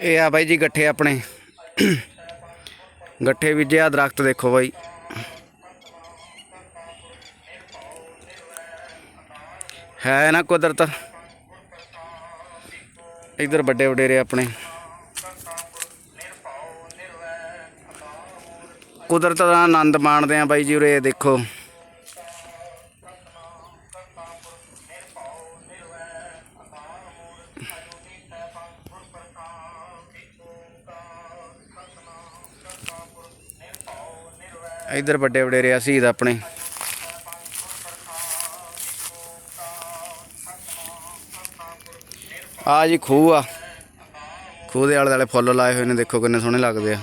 ਇਹ ਆ ਬਾਈ ਜੀ ਗੱਠੇ ਆਪਣੇ। ਗੱਠੇ ਬੀਜੇ ਆ ਦਰਖਤ ਦੇਖੋ ਬਾਈ। ਹੈ ਨਾ ਕੁਦਰਤ। ਇਧਰ ਵੱਡੇ ਵਡੇਰੇ ਆਪਣੇ। ਕੁਦਰਤ ਦਾ ਆਨੰਦ ਮਾਣਦੇ ਆ ਬਾਈ ਜੀ ਉਰੇ ਦੇਖੋ। ਇਧਰ ਵੱਡੇ ਵਡੇਰੇ ਆ, ਸ਼ਹੀਦ ਆਪਣੇ। ਆ ਜੀ ਖੂਹ ਆ। ਖੂਹ ਦੇ ਆਲੇ ਦੁਆਲੇ ਫੁੱਲ ਲਾਏ ਹੋਏ ਨੇ, ਦੇਖੋ ਕਿੰਨੇ ਸੋਹਣੇ ਲੱਗਦੇ ਆ।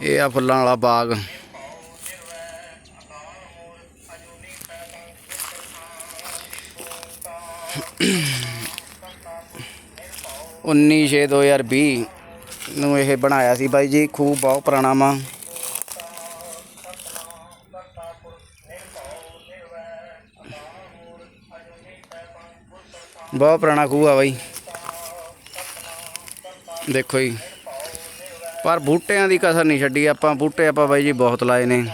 ਇਹ ਆ ਫੁੱਲਾਂ ਵਾਲਾ ਬਾਗ। ਉੱਨੀ ਛੇ 2020 ਨੂੰ ਇਹ ਬਣਾਇਆ ਸੀ ਬਾਈ ਜੀ ਖੂਹ ਬਹੁਤ ਪੁਰਾਣਾ ਵਾ ਬਹੁਤ ਪੁਰਾਣਾ ਖੂਹ ਆ ਬਾਈ। ਦੇਖੋ ਜੀ, ਪਰ ਬੂਟਿਆਂ ਦੀ ਕਸਰ ਨਹੀਂ ਛੱਡੀ ਆਪਾਂ, ਬੂਟੇ ਆਪਾਂ ਬਾਈ ਜੀ ਬਹੁਤ ਲਾਏ ਨੇ।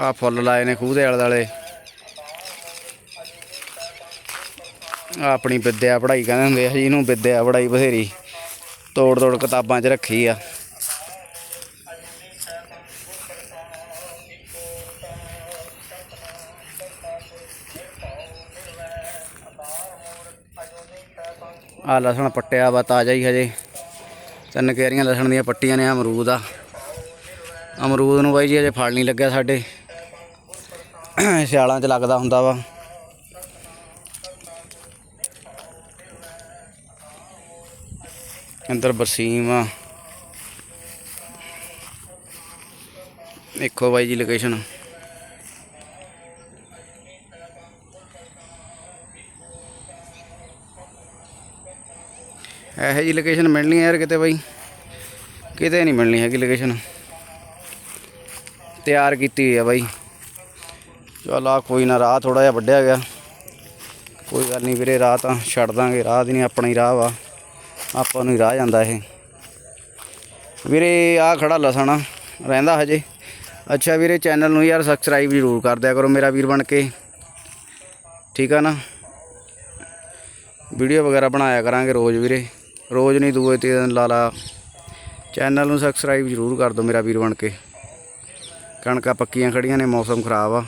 ਆ ਫੁੱਲ ਲਾਏ ਨੇ ਖੂਹ ਦੇ ਆਲੇ ਦੁਆਲੇ। ਆਪਣੀ ਵਿਦਿਆ ਪੜ੍ਹਾਈ ਕਹਿੰਦੇ ਹੁੰਦੇ ਆ ਜੀ ਇਹਨੂੰ ਵਿਦਿਆ ਪੜ੍ਹਾਈ ਬਥੇਰੀ ਤੋੜ ਤੋੜ ਕਿਤਾਬਾਂ 'ਚ ਰੱਖੀ ਆ। ਆ ਲਸਣ ਪੱਟਿਆ ਵਾ ਤਾਜ਼ਾ ਹੀ ਹਜੇ। ਤਿੰਨ ਕੇਰੀਆਂ ਲਸਣ ਦੀਆਂ ਪੱਟੀਆਂ ਨੇ ਅਮਰੂਦ ਆ। ਅਮਰੂਦ ਨੂੰ ਬਾਈ ਜੀ ਹਜੇ ਫਲ ਨਹੀਂ ਲੱਗਿਆ ਸਾਡੇ। ਸਿਆਲਾਂ 'ਚ ਲੱਗਦਾ ਹੁੰਦਾ ਵਾ। ਅੰਦਰ ਬਰਸੀਮ ਆ। ਦੇਖੋ ਬਾਈ ਜੀ ਲੋਕੇਸ਼ਨ ਇਹੋ ਜੀ ਲੋਕੇਸ਼ਨ ਮਿਲਣੀ ਯਾਰ ਕਿਤੇ ਬਾਈ। ਕਿਤੇ ਨਹੀਂ ਮਿਲਣੀ ਹੈਗੀ ਲੋਕੇਸ਼ਨ ਤਿਆਰ ਕੀਤੀ ਹੋਈ ਆ ਬਾਈ। ਚਲ ਆ ਕੋਈ ਨਾ, ਰਾਹ ਥੋੜਾ ਜਿਹਾ ਵੱਢਿਆ ਗਿਆ। ਕੋਈ ਗੱਲ ਨਹੀਂ ਵੀਰੇ, ਰਾਹ ਤਾਂ ਛੱਡ ਦਾਂਗੇ। ਰਾਹ ਦੀ ਨਹੀਂ ਆਪਣਾ ਹੀ ਰਾਹ ਵਾ। ਆਪਾਂ ਨੂੰ ਹੀ ਰਾਹ ਜਾਂਦਾ ਇਹ। ਵੀਰੇ ਆ ਖੜਾ ਲਸਣ ਆ, ਰਹਿੰਦਾ ਹਜੇ। ਅੱਛਾ ਵੀਰੇ ਚੈਨਲ ਨੂੰ ਯਾਰ ਸਬਸਕ੍ਰਾਈਬ ਜ਼ਰੂਰ ਕਰ ਦਿਆ ਕਰੋ ਮੇਰਾ ਵੀਰ ਬਣ ਕੇ। ਠੀਕ ਆ ਨਾ? ਵੀਡੀਓ ਵਗੈਰਾ ਬਣਾਇਆ ਕਰਾਂਗੇ ਰੋਜ਼ ਵੀਰੇ। ਰੋਜ਼ ਨਹੀਂ ਦੂਏ ਤੀਏ ਦਿਨ ਲਾ ਲਾ। ਚੈਨਲ ਨੂੰ ਸਬਸਕ੍ਰਾਈਬ ਜ਼ਰੂਰ ਕਰ ਦਿਓ ਮੇਰਾ ਵੀਰ ਬਣ ਕੇ। ਕਣਕਾਂ ਪੱਕੀਆਂ ਖੜੀਆਂ ਨੇ ਮੌਸਮ ਖਰਾਬ ਆ।